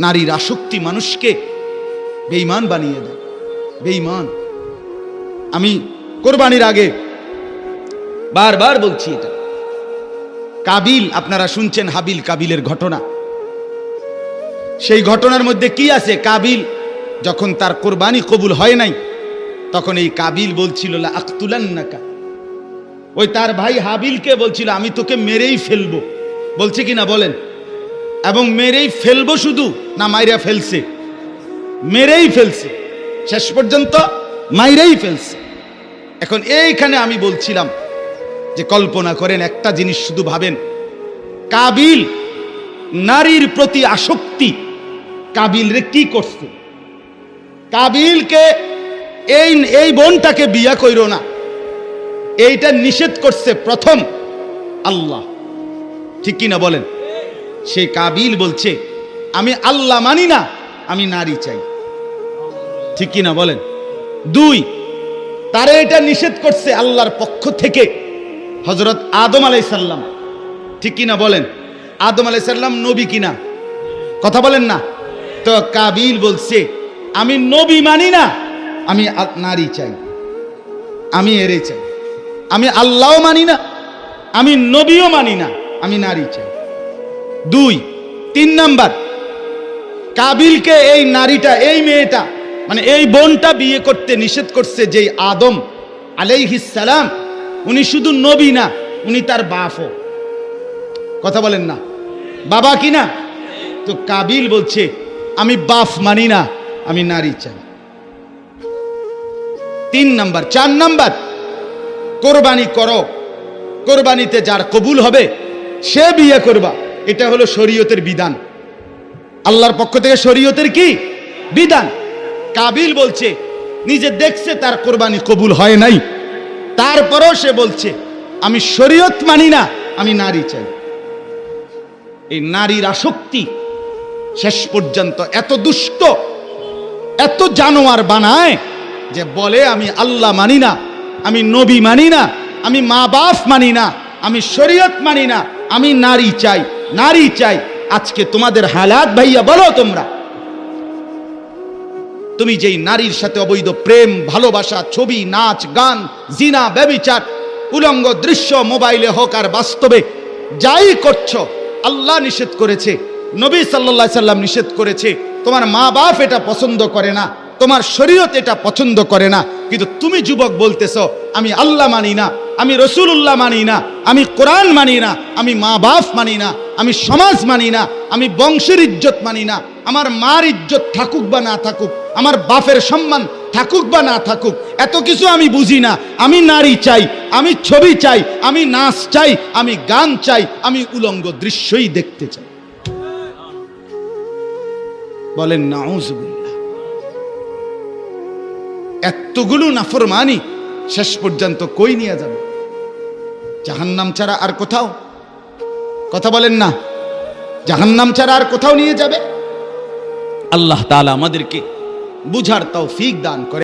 নারীর আসক্তি মানুষকে বেঈমান বানিয়ে দেয়, বেঈমান। আমি কোরবানির আগে বারবার বলছি এটা। কাবিল, আপনারা শুনছেন হাবিল কাবিলের ঘটনা। সেই ঘটনার মধ্যে কি আছে? কাবিল যখন তার কোরবানি কবুল হয় নাই, তখন এই কাবিল বলছিল আক্তুলান্নাকা। ওই তার ভাই হাবিলকে বলছিল, আমি তোকে মেরেই ফেলব। বলছে কি না বলেন? এবং মেরেই ফেলব শুধু, না মাইরা ফেলছে। মেরেই ফেলছে। শেষ পর্যন্ত মাইরেই ফেলছে। এখন এইখানে আমি বলছিলাম যে কল্পনা করেন, একটা জিনিস শুধু ভাবেন। কাবিল নারীর প্রতি আসক্তি কাবিল রে কি করছে? কাবিলকে এই এই বোনটাকে বিয়া কইরো না। এইটা নিষেধ করছে প্রথম আল্লাহ। ঠিক কি না বলেন? সেই কাবিল বলছে, আমি আল্লাহ মানি না, আমি নারী চাই। ঠিক কি না বলেন? দুই, তারে এটা নিষেধ করছে আল্লাহর পক্ষ থেকে হজরত আদম আলাইসাল্লাম ঠিক কিনা বলেন? আদম আলাইসাল্লাম নবী কিনা? কথা বলেন না। তো কাবিল বলছে, আমি নবী মানি না, আমি নারী চাই। আমি এরে চাই। আমি আল্লাহও মানি না, আমি নবীও মানি না, আমি নারী চাই। দুই, তিন নাম্বার। কাবিলকে এই নারীটা, এই মেয়েটা মানে এই বোনটা বিয়ে করতে নিষেধ করছে যে আদম আলাইহিসালাম উনি শুধু নবী না, উনি তার বাপও। কথা বলেন না। বাবা কি না? তো কাবিল বলছে, আমি বাপ মানি না, আমি নারী চাই। তিন নাম্বার, চার নাম্বার, কোরবানি করো। কোরবানিতে যার কবুল হবে, সে বিয়ে করবা। এটা হলো শরীয়তের বিধান। আল্লাহর পক্ষ থেকে শরীয়তের কি? বিধান। কাবিল বলছে, নিজে দেখছে তার কোরবানি কবুল হয় নাই। তারপরও সে বলছে, আমি শরীয়ত মানি না, আমি নারী চাই। এই নারীর আসক্তি শেষ পর্যন্ত এত দুষ্ট, এত জানোয়ার বানায় যে বলে, আমি আল্লাহ মানি না, আমি নবী মানি না, আমি মা বাপ মানি না, আমি শরীয়ত মানি না, আমি নারী চাই। নারী চাই। আজকে তোমাদের হালাত ভাইয়া বলো তোমরা। তুমি যেই নারীর সাথে অবৈধ প্রেম, ভালোবাসা, ছবি, নাচ, গান, জিনা, ব্যবিচার, উলঙ্গ দৃশ্য, মোবাইলে হোক আর বাস্তবে যাই করছ, আল্লাহ নিষেধ করেছে, নবী সাল্লাহ সাল্লাম নিষেধ করেছে, তোমার মা বাপ এটা পছন্দ করে না, তোমার শরীয়ত এটা পছন্দ করে না, কিন্তু তুমি যুবক বলতেছ, আমি আল্লাহ মানি না, আমি রসুল্লাহ মানি না, আমি কোরআন মানি না, আমি মা বাপ মানি না আমি সমাজ মানি না, আমি বংশের ইজ্জত মানি না, আমার মার ইজ্জত থাকুক বা না থাকুক, আমার বাপের সম্মান থাকুক বা না থাকুক, এত কিছু আমি বুঝি না, আমি নারী চাই, আমি ছবি চাই, আমি নাচ চাই, আমি গান চাই, আমি উলঙ্গ দৃশ্যই দেখতে চাই। বলেন নাউজুবিল্লাহ এতগুলো নাফরমানি শেষ পর্যন্ত কই নিয়ে যাবে? জাহান্নাম ছাড়া আর কোথাও কথা বলেন না। জাহান্নাম ছাড়া আর কোথাও নিয়ে যাবে? আল্লাহ তালা আমাদেরকে বুঝার তাও ফিক দান করে।